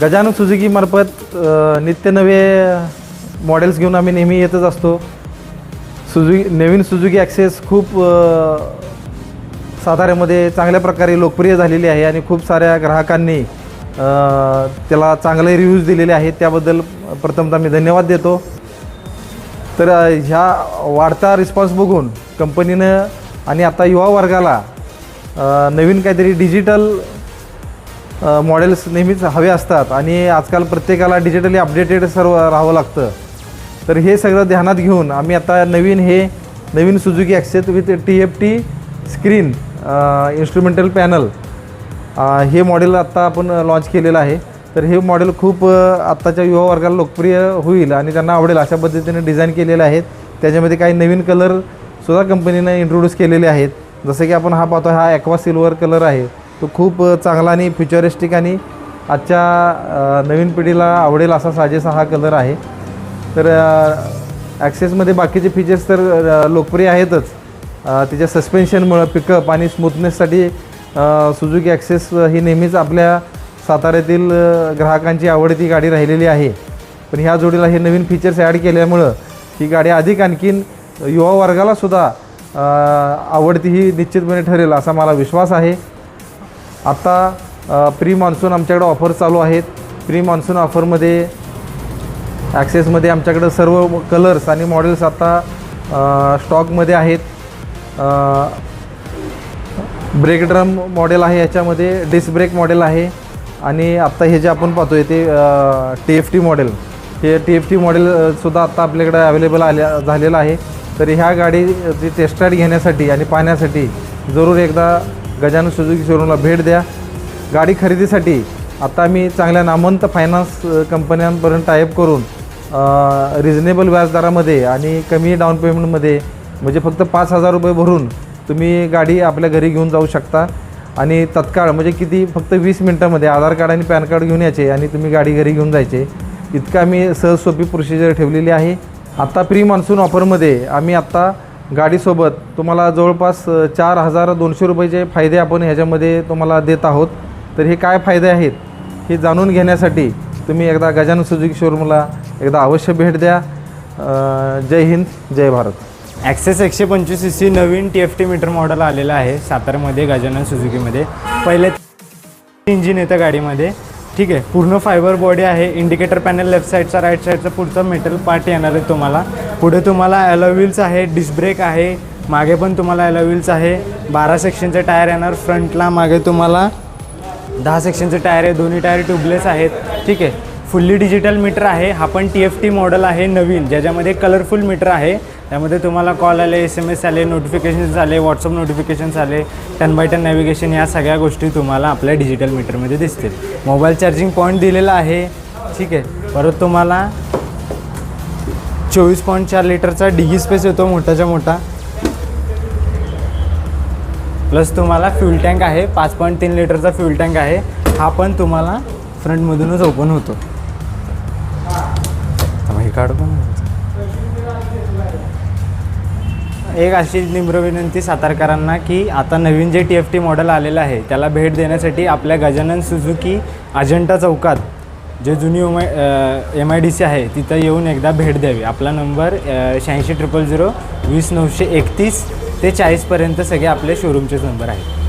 गजानन सुझुकीमार्फत नित्यनवे नित्य नवे मॉडेल्स घेऊन आम्ही नेहमी येतच असतो. सुझुकी नवीन सुझुकी ॲक्सेस खूप साताऱ्यामध्ये चांगल्या प्रकारे लोकप्रिय झालेली आहे आणि खूप साऱ्या ग्राहकांनी त्याला चांगले रिव्ह्यूज दिलेले आहेत. त्याबद्दल प्रथमतः मी धन्यवाद देतो. तर ह्या वाढता रिस्पॉन्स बघून कंपनीनं आणि आता युवा वर्गाला नवीन काहीतरी डिजिटल मॉडेल्स नेहमीच हवे असतात आणि आजकाल प्रत्येकाला डिजिटली अपडेटेड सर्व राहावं लागतं. तर हे सगळं ध्यानात घेऊन आम्ही आता नवीन हे नवीन Suzuki Access with T F T screen instrumental panel हे मॉडेल आत्ता आपण लॉन्च केलेलं आहे. तर हे मॉडेल खूप आत्ताच्या युवा वर्गाला लोकप्रिय होईल आणि त्यांना आवडेल अशा पद्धतीने डिझाईन केलेले आहेत. त्याच्यामध्ये काही नवीन कलरसुद्धा कंपनीनं इंट्रोड्यूस केलेले आहेत. जसं की आपण हा पाहतो हा ॲक्वा सिल्वर कलर आहे. तो खूप चांगला आणि फ्युचरिस्टिक आणि आजच्या नवीन पिढीला आवडेल असा साजेसा हा कलर आहे. तर ॲक्सेसमध्ये बाकीचे फीचर्स तर लोकप्रिय आहेतच. तिच्या त्याच्या सस्पेन्शनमुळं पिकअप आणि स्मूथनेससाठी सुजुकी ॲक्सेस ही नेहमीच आपल्या साताऱ्यातील ग्राहकांची आवडती गाडी राहिलेली आहे. पण ह्या जोडीला हे नवीन फीचर्स ॲड केल्यामुळं ही गाडी अधिक आणखीन युवा वर्गालासुद्धा आवडती ही निश्चितपणे ठरेल असा मला विश्वास आहे. आत्ता प्री मान्सून आमच्याकडे ऑफर चालू आहेत. प्री मान्सून ऑफरमध्ये ॲक्सेसमध्ये आमच्याकडं सर्व कलर्स आणि मॉडेल्स आता स्टॉकमध्ये आहेत. ब्रेक ड्रम मॉडेल आहे याच्यामध्ये डिस्क ब्रेक मॉडेल आहे. आणि आत्ता हे जे आपण पाहतोय ते टी एफ टी मॉडेल हे टी एफ टी मॉडेलसुद्धा आत्ता आपल्याकडे अवेलेबल आल्या झालेलं आहे. तर ह्या गाडीची टेस्ट राईड घेण्यासाठी आणि पाहण्यासाठी जरूर एकदा गजानन सुजुकी शोरूमला भेट द्या. गाडी खरेदीसाठी आता मी चांगल्या नामवंत फायनान्स कंपन्यांपर्यंत टायअप करून रिजनेबल व्याजदरामध्ये आणि कमी डाऊन पेमेंटमध्ये म्हणजे फक्त पाच हजार रुपये भरून तुम्ही गाडी आपल्या घरी घेऊन जाऊ शकता. आणि तत्काळ म्हणजे किती फक्त वीस मिनटामध्ये आधार कार्ड आणि पॅन कार्ड घेऊन यायचे आणि तुम्ही गाडी घरी घेऊन जायचे. इतका आम्ही सहज सोपी प्रोसिजर ठेवलेली आहे. आत्ता प्री मान्सून ऑफरमध्ये आम्ही आत्ता गाडीसोबत तुम्हाला जवळपास चार हजार दोनशे रुपयाचे फायदे आपण ह्याच्यामध्ये तुम्हाला देत आहोत. तर हे काय फायदे आहेत हे जाणून घेण्यासाठी तुम्ही एकदा गजानन सुजुकी शोरूमला एकदा अवश्य भेट द्या. जय हिंद जय भारत. ॲक्सेस एकशे पंचवीस सी सी नवीन T F T meter model आलेलं आहे सातारमध्ये गजानन सुजुकीमध्ये पहिले इंजिन येतं गाडीमध्ये. ठीक आहे पूर्ण फायबर बॉडी आहे इंडिकेटर पॅनल लेफ्ट साईडचा राईट साईडचा पुढचा मेटल पार्ट येणार आहे तुम्हाला. पुढे तुम्हाला ॲलोव्हिल्स आहे डिस्क ब्रेक आहे मागे पण तुम्हाला ॲलोव्हिल्स आहे. बारा सेक्शनचे टायर येणार फ्रंटला मागे तुम्हाला दहा सेक्शनचे टायर आहे दोन्ही टायर ट्यूबलेस आहेत. ठीक आहे फुल्ली डिजिटल मीटर आहे. हा पण टी एफ टी मॉडल आहे नवीन ज्याच्यामध्ये कलरफुल मीटर आहे. त्यामध्ये तुम्हाला कॉल आले एस एम एस आले नोटिफिकेशन्स आले व्हॉट्सअप नोटिफिकेशन्स आले. टन बाय टन नॅव्हिगेशन या सगळ्या गोष्टी तुम्हाला आपल्या डिजिटल मीटरमध्ये दिसतील. मोबाईल चार्जिंग पॉईंट दिलेला आहे. ठीक आहे. परत तुम्हाला चोवीस पॉईंट चार लिटरचा डिगी स्पेस येतो मोठाच्या मोठा. प्लस तुम्हाला फ्यूल टँक आहे. पाच पॉईंट तीन लिटरचा फ्यूल टँक आहे. हा पण तुम्हाला फ्रंटमधूनच ओपन होतो. हे पण एक अशी निम्र विनंती सातारकरांना की आता नवीन जे टी एफ टी मॉडेल आलेलं आहे त्याला भेट देण्यासाठी आपल्या गजानन सुझुकी अजंटा चौकात जे जुनी M I M I D C आहे तिथं येऊन एकदा भेट द्यावी. आपला नंबर शहाऐंशी ट्रिपल झिरो वीस नऊशे एकतीस ते चाळीसपर्यंत सगळे आपले शोरूमचेच नंबर आहेत.